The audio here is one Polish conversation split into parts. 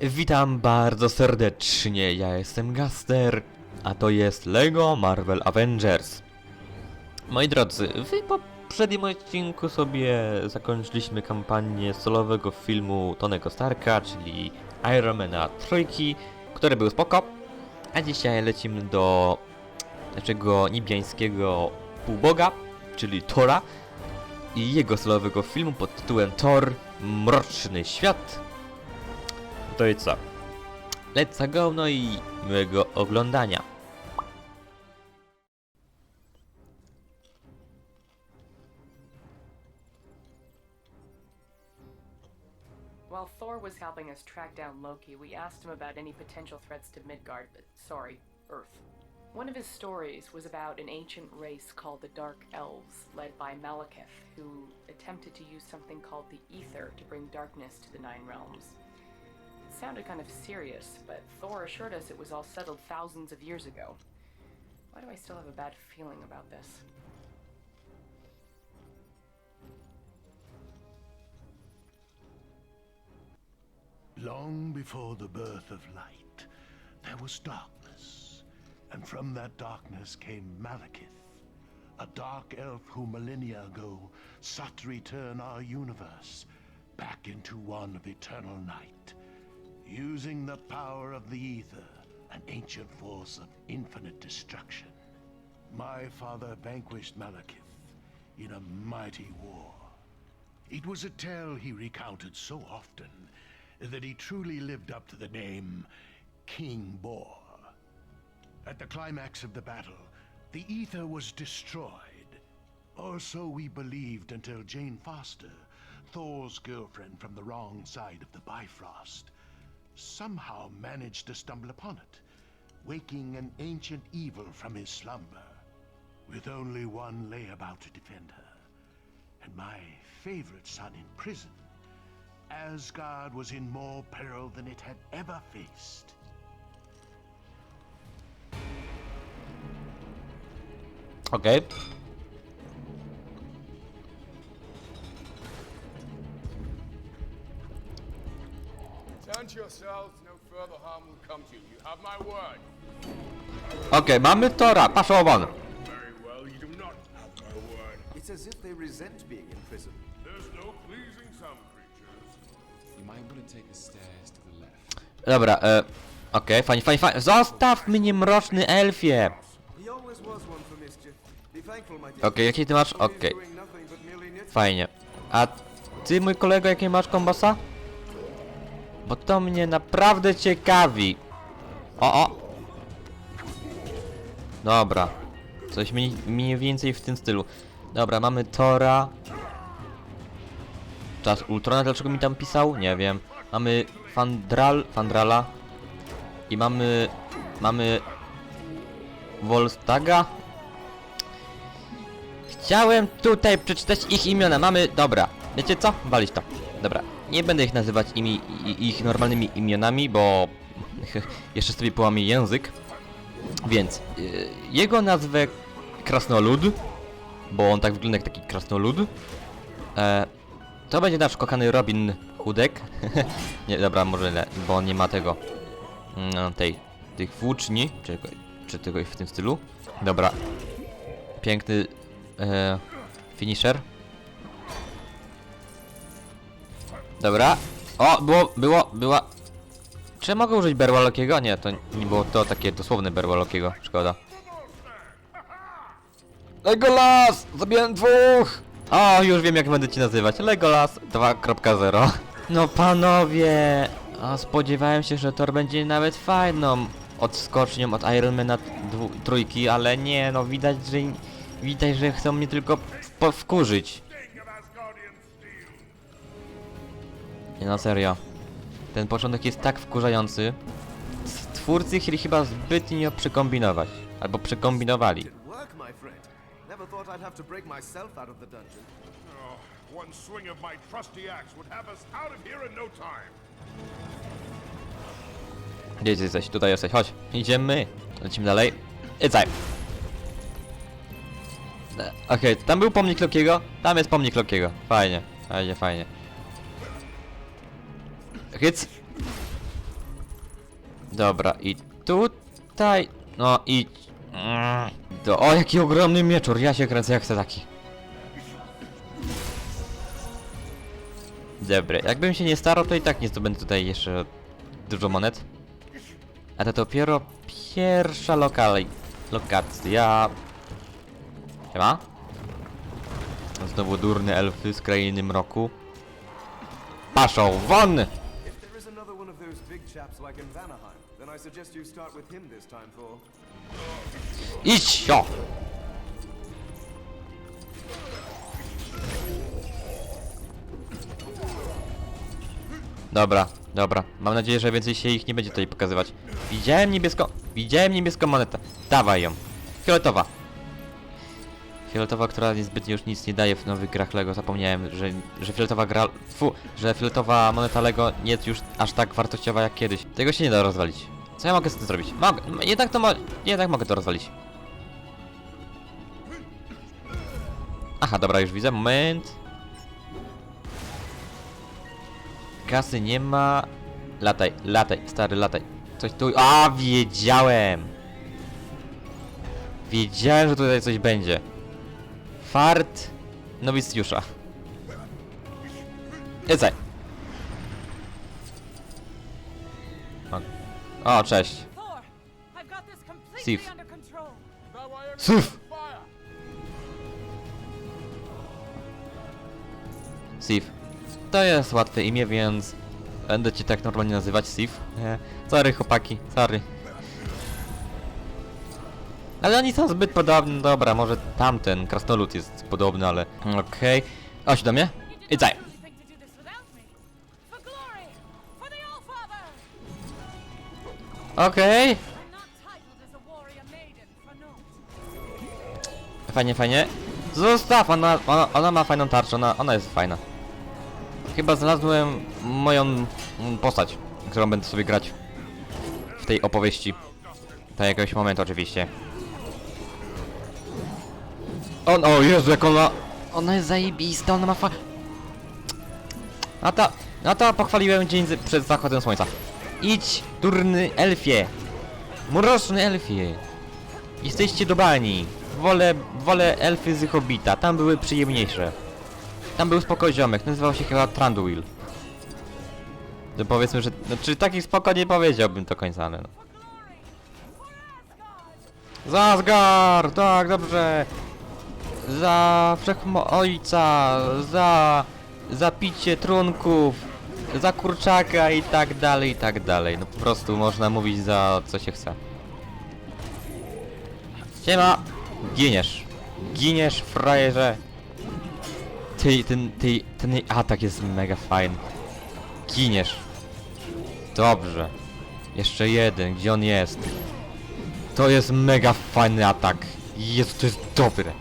Witam bardzo serdecznie, ja jestem Gaster, a to jest LEGO Marvel Avengers. Moi drodzy, w poprzednim odcinku sobie zakończyliśmy kampanię solowego filmu Tonego Starka, czyli Ironmana trójki, który był spoko, a dzisiaj lecimy do naszego niebiańskiego półboga, czyli Tora i jego solowego filmu pod tytułem Thor Mroczny Świat. To i co? Let's go, no i miłego oglądania. While Thor was helping us track down Loki, we asked him about any potential threats to Midgard, but sorry, Earth. One of his stories was about an ancient race called the Dark Elves, led by Malekith, who attempted to use something called the Ether to bring darkness to the Nine Realms. Sounded kind of serious, but Thor assured us it was all settled thousands of years ago. Why do I still have a bad feeling about this? Long before the birth of light, there was darkness. And from that darkness came Malekith, a dark elf who millennia ago sought to return our universe back into one of eternal night, using the power of the ether, an ancient force of infinite destruction. My father vanquished Malekith in a mighty war. It was a tale he recounted so often that he truly lived up to the name King Bor. At the climax of the battle, the ether was destroyed. Or so we believed until Jane Foster, Thor's girlfriend from the wrong side of the Bifrost, somehow managed to stumble upon it, waking an ancient evil from his slumber, with only one layabout to defend her, and my favorite son in prison. Asgard was in more peril than it had ever faced. Okej. Yourselves, no further harm will come to you. You have my word. Okej, mamy Tora, paszą won. Very well, you do not have my word. It's as if they resent being in prison. There's no pleasing some creatures. You might want to take the stairs to the left. Dobra, e... Okej, fajnie, fajnie, fajnie. Zostaw mnie, mroczny elfie! He always was one for mischief. Be thankful, my dear. Okej, jaki ty masz? He is Okej, doing nothing but merely knit- fajnie. A ty, mój kolego, jakie masz kombasa? Bo to mnie naprawdę ciekawi. O, o! Dobra. Coś mniej, więcej w tym stylu. Dobra, mamy Tora. Czas Ultrona, dlaczego mi tam pisał? Nie wiem. Mamy Fandral, Fandrala. I mamy... Mamy... Volstaga? Chciałem tutaj przeczytać ich imiona. Mamy... Dobra. Wiecie co? Walić to. Dobra. Nie będę ich nazywać imi, ich normalnymi imionami, bo... jeszcze sobie połamię język. Więc... y, jego nazwę Krasnolud. Bo on tak wygląda jak taki krasnolud. E, to będzie nasz kochany Robin Hoodek. nie, dobra, może nie, bo on nie ma tego... No, tej... Tych włóczni. Czy, czy tego w tym stylu. Dobra. Piękny e, finisher. Dobra. O, było, było, była. Czy mogę użyć berła Lokiego? Nie, to nie było to takie dosłowne berła Lokiego. Szkoda. Legolas! Zabiłem dwóch! O, już wiem jak będę ci nazywać. Legolas 2.0. No panowie! A spodziewałem się, że Thor będzie nawet fajną odskocznią od Ironmana trójki, ale nie, no widać, że widać, że chcą mnie tylko wkurzyć. Nie no serio. Ten początek jest tak wkurzający. Twórcy chcieli chyba zbytnio przykombinować. Albo przykombinowali. Did work, my friend. Never thought I'd have to break myself out of the dungeon. Oh, one swing of my trusty axe would have us out of here in no time. Gdzie jesteś? Tutaj jesteś, chodź. Idziemy. Lecimy dalej. Idzaj. Okej, tam był pomnik Lokiego. Tam jest pomnik Lokiego. Fajnie, fajnie, fajnie. Hyc. Dobra, i tutaj... No i... Mm, Do, o, jaki ogromny mieczor, ja się kręcę, jak chcę taki. Dobra, jakbym się nie starał, to i tak nie zdobędę tutaj jeszcze dużo monet. A to dopiero pierwsza lokal... lokacja. Siema? Znowu durne elfy z krainy mroku. Paszą, won! Like in Vanaheim, then I suggest you start with him this time, Thor. Idź, o! Dobra, dobra. Mam nadzieję, że więcej się ich nie będzie tutaj pokazywać. Widziałem niebiesko... Widziałem niebieską monetę. Dawaj ją. Fioletowa. Fioletowa, która niezbytnio już nic nie daje w nowych grach Lego. Zapomniałem, że, że fioletowa gra... Fu, że fioletowa moneta Lego nie jest już aż tak wartościowa jak kiedyś. Tego się nie da rozwalić. Co ja mogę z tym zrobić? Mogę. Jednak to mo... Jednak mogę to rozwalić. Aha, dobra, już widzę. Moment. Kasy nie ma. Lataj, lataj, stary, lataj. Coś tu. A, wiedziałem! Wiedziałem, że tutaj coś będzie. Fart nowicjusza. Jedzaj. O, cześć. Sif. Sif! Sif. To jest łatwe imię, więc będę cię tak normalnie nazywać Sif. Sorry chłopaki, sorry. Ale oni są zbyt podobni, dobra, może tamten krasnolud jest podobny, ale... Okej. Chodź do mnie. I daj. Okej. Naught. Fajnie, fajnie. Zostaw, ona, ona, ona ma fajną tarczę, ona, ona jest fajna. Chyba znalazłem moją postać, którą będę sobie grać w tej opowieści. Do jakiegoś momentu oczywiście. On, o Jezu, jak ona... Ona jest zajebista, ona ma fa... A ta... A ta pochwaliłem dzień z, przed zachodem słońca. Idź, durny elfie! Mroczny elfie! Jesteście do bani. Wolę, wolę elfy z Hobbita, tam były przyjemniejsze. Tam był spokoj ziomek, nazywał się chyba Tranduil. To powiedzmy, że... Znaczy taki spoko nie powiedziałbym do końca, ale no. Za Asgard! Tak, dobrze! Za wszechmo ojca! Za... Za picie trunków! Za kurczaka i tak dalej, i tak dalej. No po prostu można mówić za co się chce. Siema! Giniesz. Giniesz, frajerze. Ty, ten, ty, ten jej atak jest mega fajny. Giniesz. Dobrze. Jeszcze jeden, gdzie on jest? To jest mega fajny atak. Jezu, to jest dobre.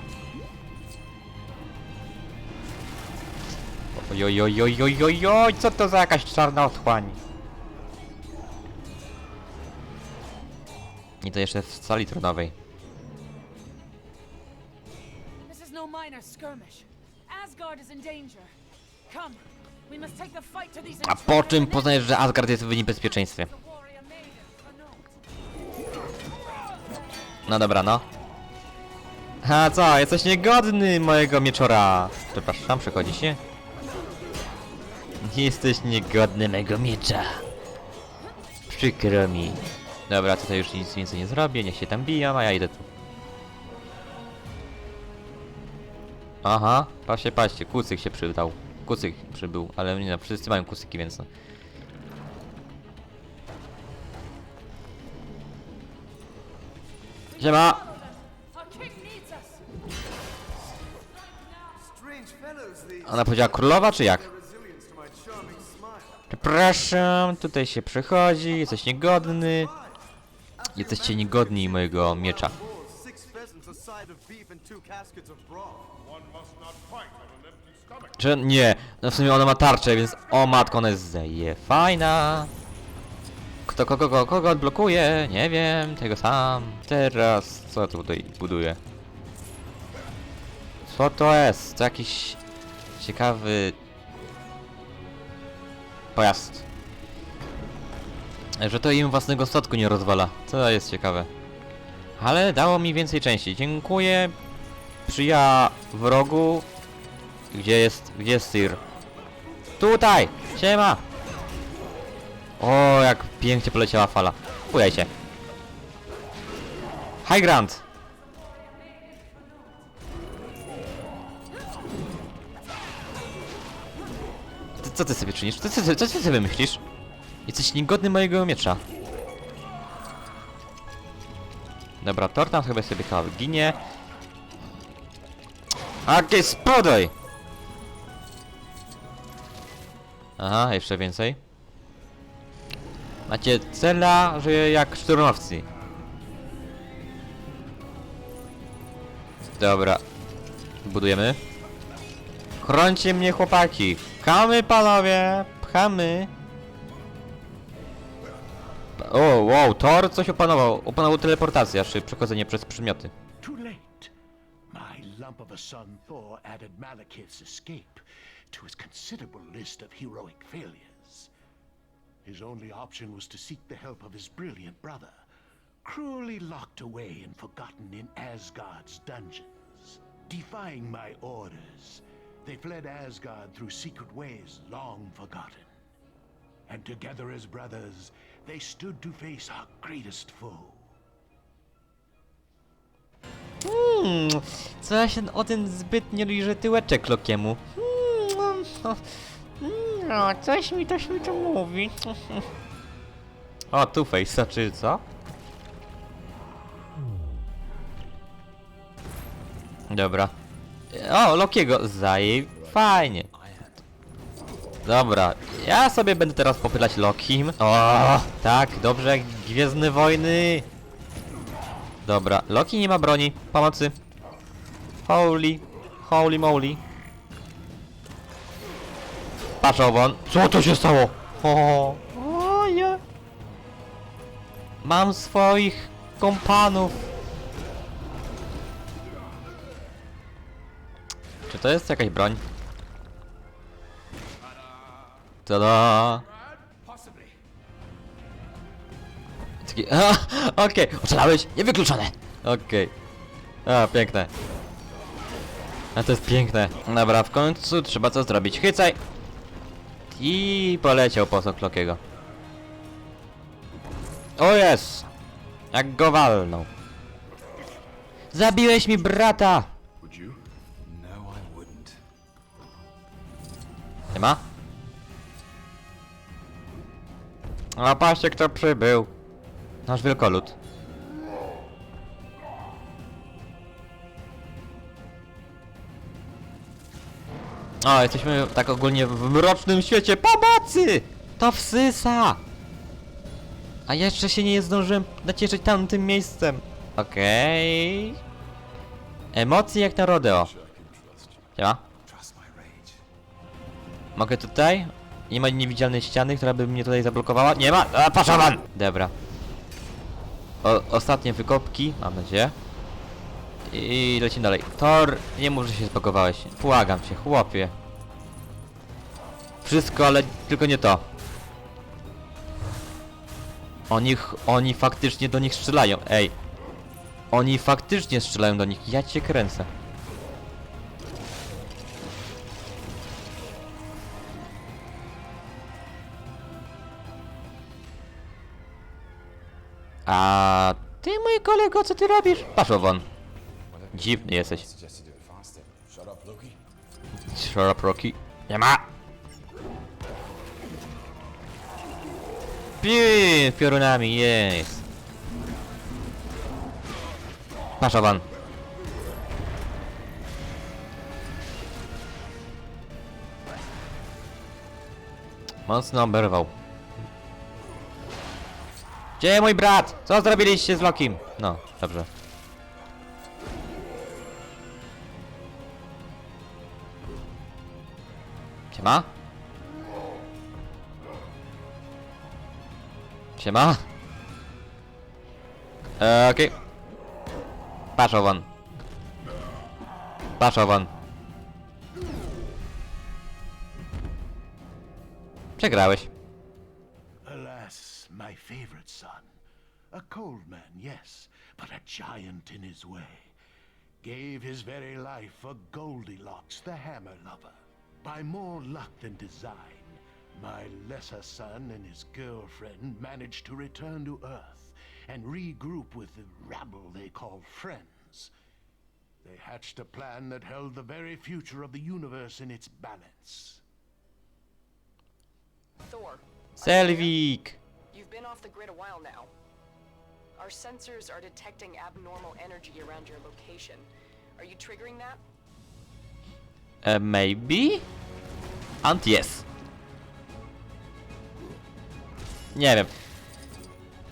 Oj, oj, oj, oj, oj, oj, oj, co to za jakaś czarna otchłań? I to jeszcze w sali tronowej. This is no minor skirmish. Asgard is in danger. Come, we must take the fight to these A po czym poznajesz, że Asgard jest w niebezpieczeństwie? No dobra, no. A co, jesteś niegodny mojego mieczora. Przepraszam, przechodzi się. Jesteś niegodny mego miecza. Przykro mi. Dobra, tutaj już nic więcej nie zrobię, niech się tam biją, a ja idę tu. Aha, patrzcie, patrzcie, kucyk się przydał. Kucyk przybył, ale nie no, wszyscy mają kucyki, więc no. Siema! Ona powiedziała królowa, czy jak? Przepraszam, tutaj się przechodzi, jesteś niegodny. Jesteście niegodni mojego miecza. Że nie, no w sumie ona ma tarczę, więc o matko, ona jest zeje fajna. Kto kogo, kogo, kogo odblokuje? Nie wiem, tego sam. Teraz, co ja tutaj buduję? Co to jest? To jakiś ciekawy pojazd. Że to im własnego statku nie rozwala. To jest ciekawe. Ale dało mi więcej części. Dziękuję. Przyja wrogu. Gdzie jest, gdzie jest Sir? Tutaj! Siema! O, jak pięknie poleciała fala. Bujaj się. High Grant! Co ty sobie czynisz? Co, co, co, ty sobie myślisz? Jesteś niegodny mojego miecza. Dobra, Thor tam chyba sobie chyba ginie. Aki, spodaj! Aha, jeszcze więcej. Macie cela, że jak szturmowcy. Dobra. Budujemy. Chrońcie mnie chłopaki. Pchamy panowie. Pchamy. O, wow, Thor coś opanował. Opanował teleportację, czy przechodzenie przez przedmioty. Lump of a son Thor added Malekith's escape to his considerable list of heroic failures. His only option was to seek the help of his brilliant brother, cruelly locked away and forgotten in Asgard's dungeons. Defying my orders, they fled Asgard through secret ways long forgotten. And together as brothers, they stood to face our greatest foe. Hmm, coś o ten zbytnio liże tyłeczek Lokiemu. Hmm, no, no, coś mi, coś mi to mówi. O, Two-Face, czy co? Dobra. O, Lokiego, zajej, fajnie. Dobra, ja sobie będę teraz popylać Lokim. O, tak, dobrze, Gwiezdne Wojny. Dobra, Loki nie ma broni. Pomocy. Holy. Holy moly. Patrz. Co to się stało? O, o nie. Mam swoich kompanów. To jest jakaś broń? Tada! Taki, okej, ocalałeś? Niewykluczone! Okej. A, piękne. A to jest piękne. Dobra, w końcu trzeba co zrobić. Chycaj! I poleciał posok Lokiego. O jest! Jak go walnął. Zabiłeś mi brata! Nie ma? A patrzcie kto przybył. Nasz wielkolud. O, jesteśmy tak ogólnie w mrocznym świecie pomocy! To wsysa! A jeszcze się nie zdążyłem nacieszyć tamtym miejscem. Okej. Emocje jak na rodeo. Siema. Mogę tutaj? Nie ma niewidzialnej ściany, która by mnie tutaj zablokowała? Nie ma! A, paszowan! Dobra. O, ostatnie wykopki, mam nadzieję. I lecimy dalej. Tor, nie mów, że się zbagowałeś. Błagam cię, chłopie. Wszystko, ale tylko nie to. Oni, oni faktycznie do nich strzelają, ej. Oni faktycznie strzelają do nich, ja cię kręcę. A ty, mój kolego, co ty robisz? Patrz won. Dziwny jesteś. Shut up, Rocky. Nie ma! Pi, piorunami, jest. Patrz won. Mocno oberwał. Gdzie mój brat? Co zrobiliście z Lokim? No, dobrze. Siema? Siema? Eee, okej. Owan. Patrz Owan. Przegrałeś. Cold man, yes, but a giant in his way. Gave his very life for Goldilocks, the hammer lover. By more luck than design, my lesser son and his girlfriend managed to return to Earth and regroup with the rabble they call friends. They hatched a plan that held the very future of the universe in its balance. Thor. Selvik! You've been off the grid a while now. Our sensors are detecting abnormal energy around your location. Are you triggering that? Uh, maybe? And yes. Nie wiem.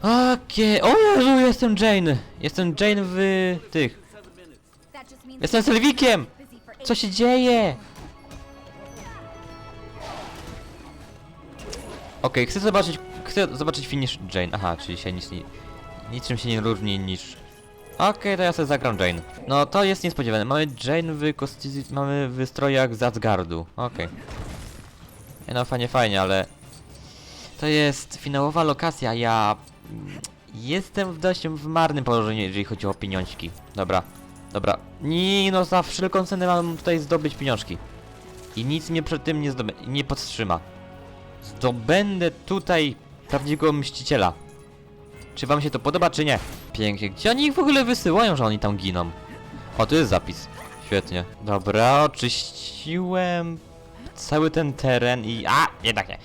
Okej, o Jezu, jestem Jane. Jestem Jane w tych. Jestem Selwikiem! Co się dzieje? Okej, chcę zobaczyć, chcę zobaczyć finish Jane. Aha, czyli się nic nie, niczym się nie różni niż... Okej, to ja sobie zagram Jane. No to jest niespodziewane. Mamy Jane w kosti... mamy w strojach z. Okej. Nie No fajnie, fajnie, ale... To jest finałowa lokacja, ja... Jestem w dość w marnym położeniu, jeżeli chodzi o pieniążki. Dobra, dobra. Nie, no za wszelką cenę mam tutaj zdobyć pieniążki. I nic mnie przed tym nie nie. Zdobędę tutaj prawdziwego mściciela. Czy wam się to podoba, czy nie? Pięknie. Gdzie oni ich w ogóle wysyłają, że oni tam giną? O, tu jest zapis. Świetnie. Dobra, oczyściłem cały ten teren i... A! Jednak nie.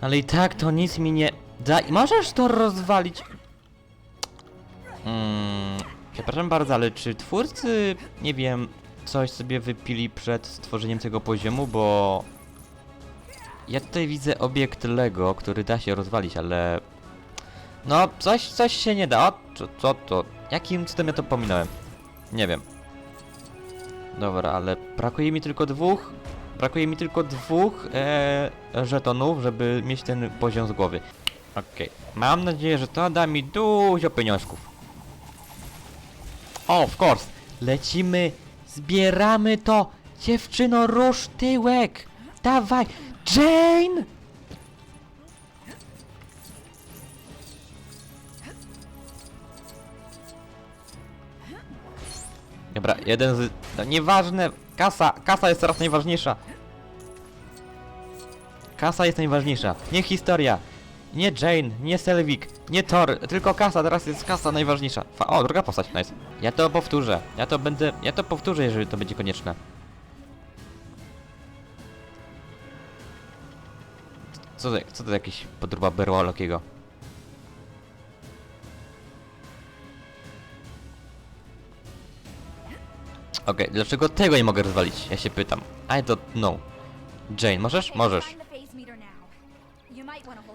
Ale i tak to nic mi nie da... Możesz to rozwalić? Mm, przepraszam bardzo, ale czy twórcy, nie wiem, coś sobie wypili przed stworzeniem tego poziomu, bo... Ja tutaj widzę obiekt Lego, który da się rozwalić, ale... No, coś, coś się nie da. O, co, co to? Jakim cudem ja to pominąłem? Nie wiem. Dobra, ale brakuje mi tylko dwóch... Brakuje mi tylko dwóch e, żetonów, żeby mieć ten poziom z głowy. Okej. Mam nadzieję, że to da mi dużo pieniążków. O, of course. Lecimy, zbieramy to. Dziewczyno, rusz tyłek. Dawaj. Jane! Dobra, jeden z... No, nieważne. Kasa, kasa jest teraz najważniejsza. Kasa jest najważniejsza. Nie historia. Nie Jane, nie Selvik, nie Thor, tylko kasa, teraz jest kasa najważniejsza. Fa o, druga postać, nice. Ja to powtórzę, ja to będę, ja to powtórzę, jeżeli to będzie konieczne. Co to, co to jakiś podróba berła Lokiego? Okej, dlaczego tego nie mogę rozwalić? Ja się pytam. I don't know. Jane, możesz? Możesz.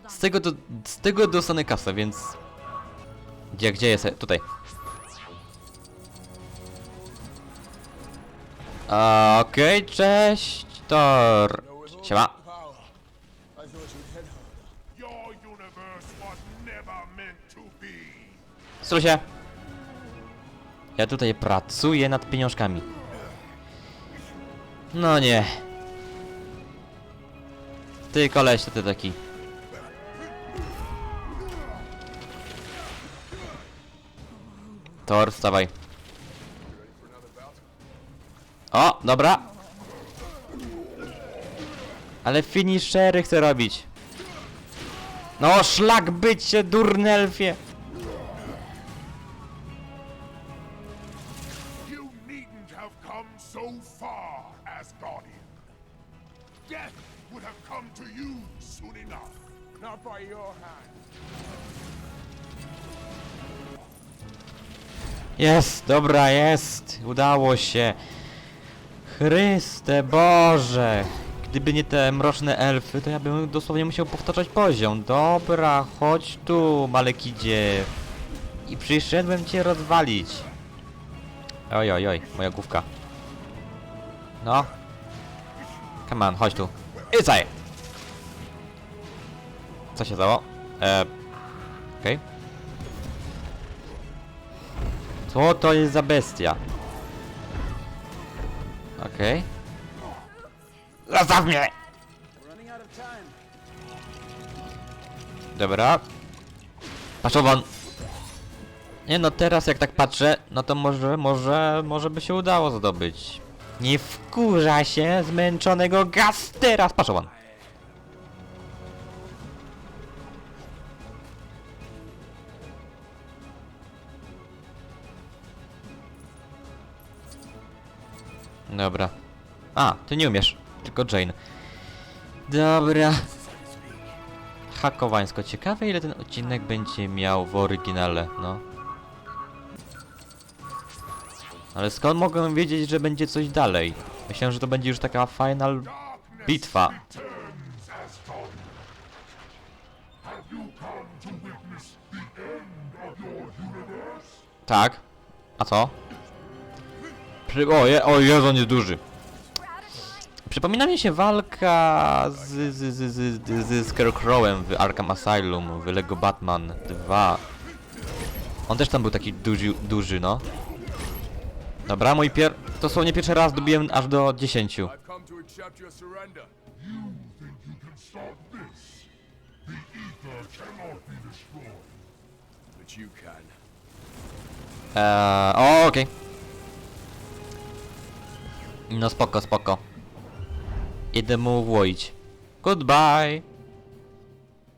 Z tego, do, z tego dostanę kasę, więc... Gdzie, gdzie jest? Tutaj. Okej, cześć, Thor. Siema. Power. Ja tutaj pracuję nad pieniążkami. No nie. Ty koleś, to ty taki. Thor, wstawaj. O, dobra. Ale finishery chcę robić. No, szlak bycie, durny Jest, dobra, jest. Udało się. Chryste Boże. Gdyby nie te mroczne elfy, to ja bym dosłownie musiał powtarzać poziom. Dobra, chodź tu, Malekidzie. I przyszedłem cię rozwalić. Oj, oj, oj, moja główka. No. Come on, chodź tu. Idzaj! Co się stało? Eee... Okej. Co to jest za bestia? Okej. Zostaw mnie! Dobra. Paszowan! Nie no, teraz jak tak patrzę, no to może, może, może by się udało zdobyć. Nie wkurza się zmęczonego gastera! Paszowan! Dobra. A, ty nie umiesz. Tylko Jane. Dobra. Hakowańsko. Ciekawe ile ten odcinek będzie miał w oryginale, no. Ale skąd mogłem wiedzieć, że będzie coś dalej? Myślałem, że to będzie już taka final bitwa. Tak. A co? Przy... O, je... o Jezu, on jest duży. Przypomina mi się walka z, z, z, z, z, z Scarecrowem w Arkham Asylum, w Lego Batman 2. On też tam był taki duży, duży no. Dobra, mój pier... To słownie pierwszy raz dobiłem aż do 10. I've come to No spoko, spoko. Idę mu ułoić. Goodbye.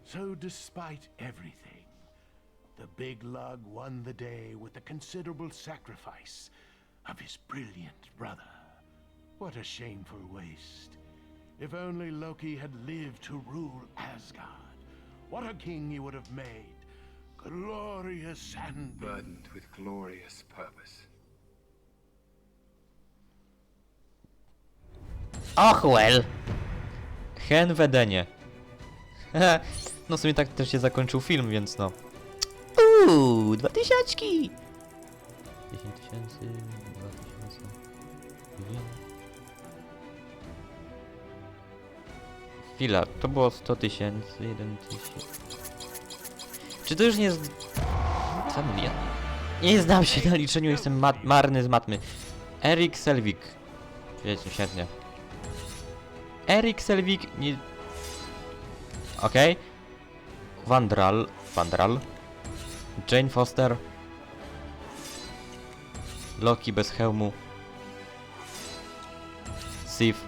So, despite everything, the big lug won the day with the considerable sacrifice of his brilliant brother. What a shameful waste. If only Loki had lived to rule Asgard, what a king he would have made. Glorious and Burdened with glorious purpose. Och, well. Hen w Edenie. no w sumie tak też się zakończył film, więc no. Uuu, dwa tysiaczki! 10 tysięcy, dwa tysiące, milion. Chwila, to było 100 tysięcy, 1 tysiąc. Czy to już nie jest... Co milion? Nie znam się na liczeniu, jestem mat marny z matmy. Erik Selvik. Świetnie, świetnie. Erik Selvik nie... Okej. Vandral. Vandral. Jane Foster. Loki bez hełmu. Sif.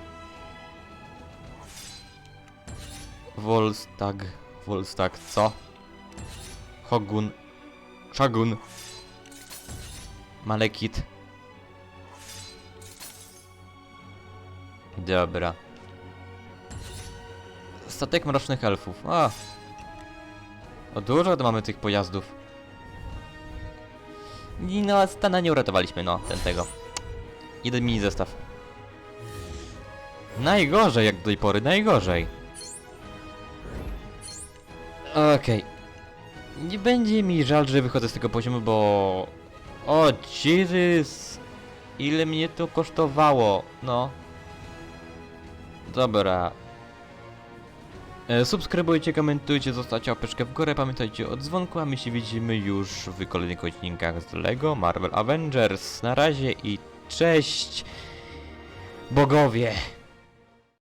Volstag. Volstag, co? Hogun. Shagun. Malekith. Dobra. Statek mrocznych elfów. A. O dużo mamy tych pojazdów. I no, Stana nie uratowaliśmy, no, ten tego. Jeden mini zestaw. Najgorzej jak do tej pory, najgorzej. Okej. Nie będzie mi żal, że wychodzę z tego poziomu, bo... O, Jesus! Ile mnie to kosztowało, no. Dobra. E, Subskrybujcie, komentujcie, zostawcie łapeczkę w górę, pamiętajcie o dzwonku, a my się widzimy już w kolejnych odcinkach z LEGO Marvel Avengers. Na razie i cześć, bogowie!